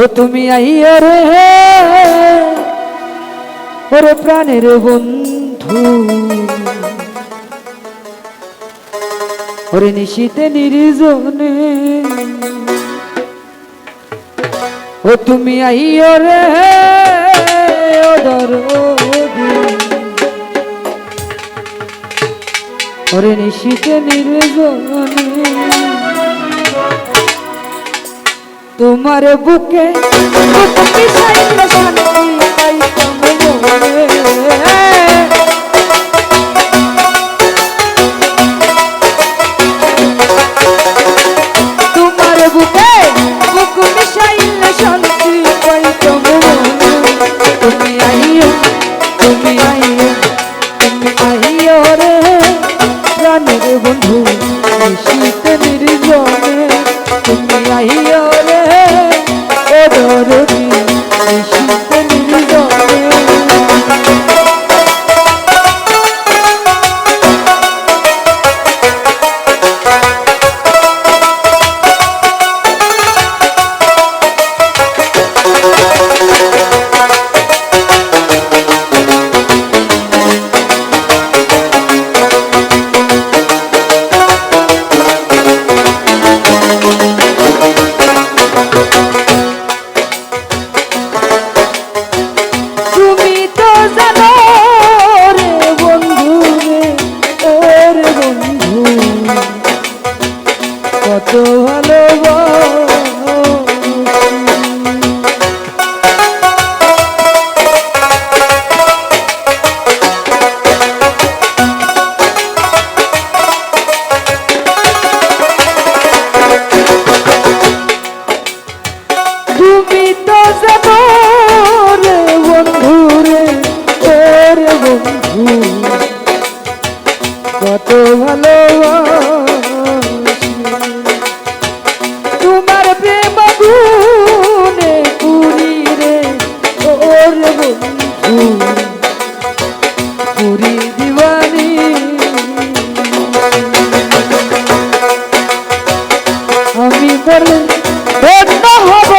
ও তুমি আইয়া রে ওরে প্রাণের বন্ধু। ওরে নিশীতে নির্জনে। ও তুমি আইয়া রে ও দরদি। ওরে নিশীতে নির্জনে। তোমার বুকে শান্তি আমি ধন্য হব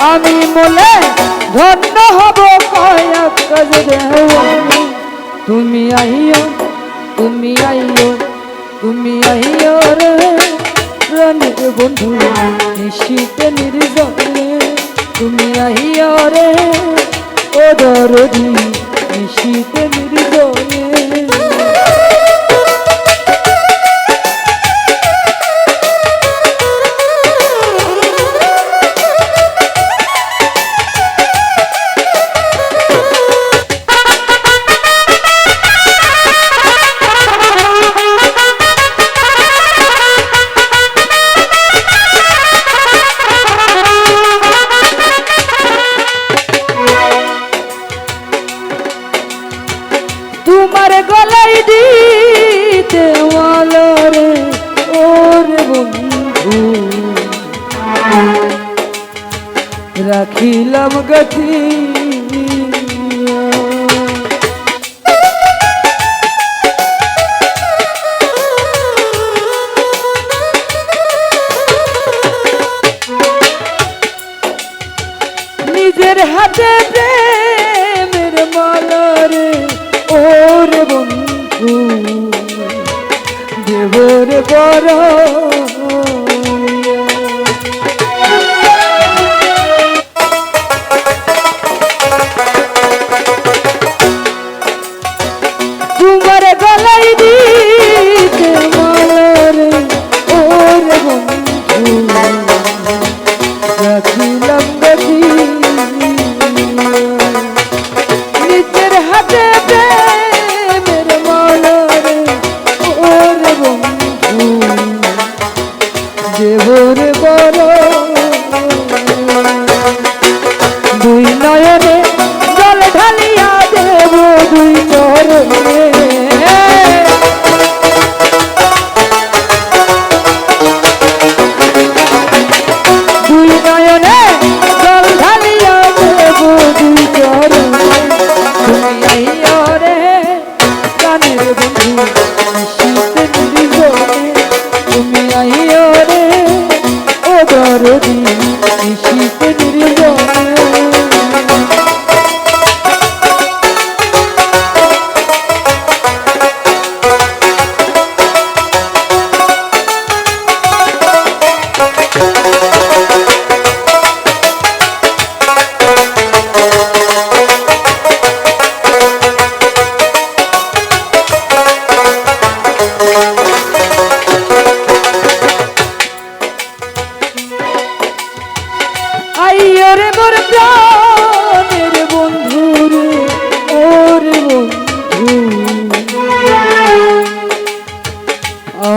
আমি বলে ধন্য হব কয়েক বাজবে তুমি আইও তুমি আইও তুমি আইও রে। প্রাণের বন্ধু নিশীতে নির্জনে। তুমি আইও রে। দরদি নিশীতে নির্জনে। রাখিলাম গতি নিজের হাতে প্রেমের মালারে ওর বন্ধু। দেবর বড়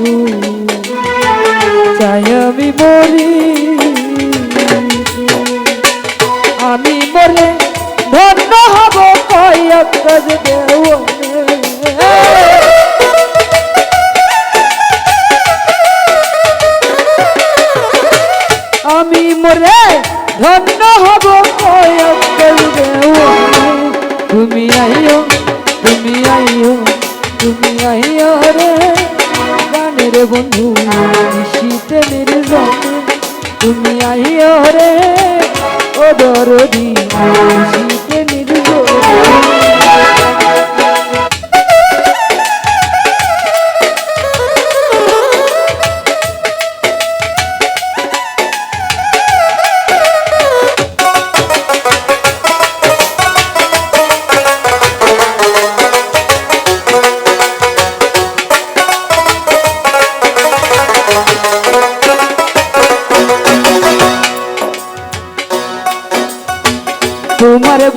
বন্ধু চাই আমি মরি আমি মরে ধন্য হব কয়েক কাজ দেওয়ানে। আমি মরে ধন্য হব কয়েক কাজ দেওয়ানে। তুমি আইও তুমি আইও তুমি আইও রে। গানের বন্ধু শীতে নির্জন তুমি আহিও রে ও দরদি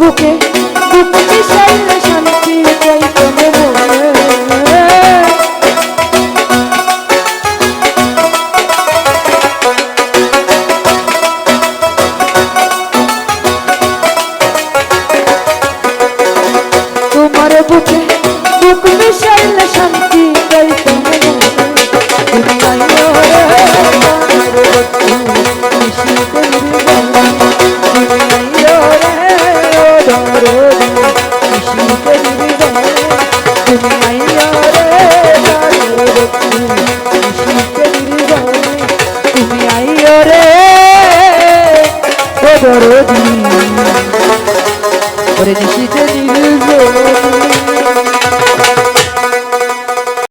বুক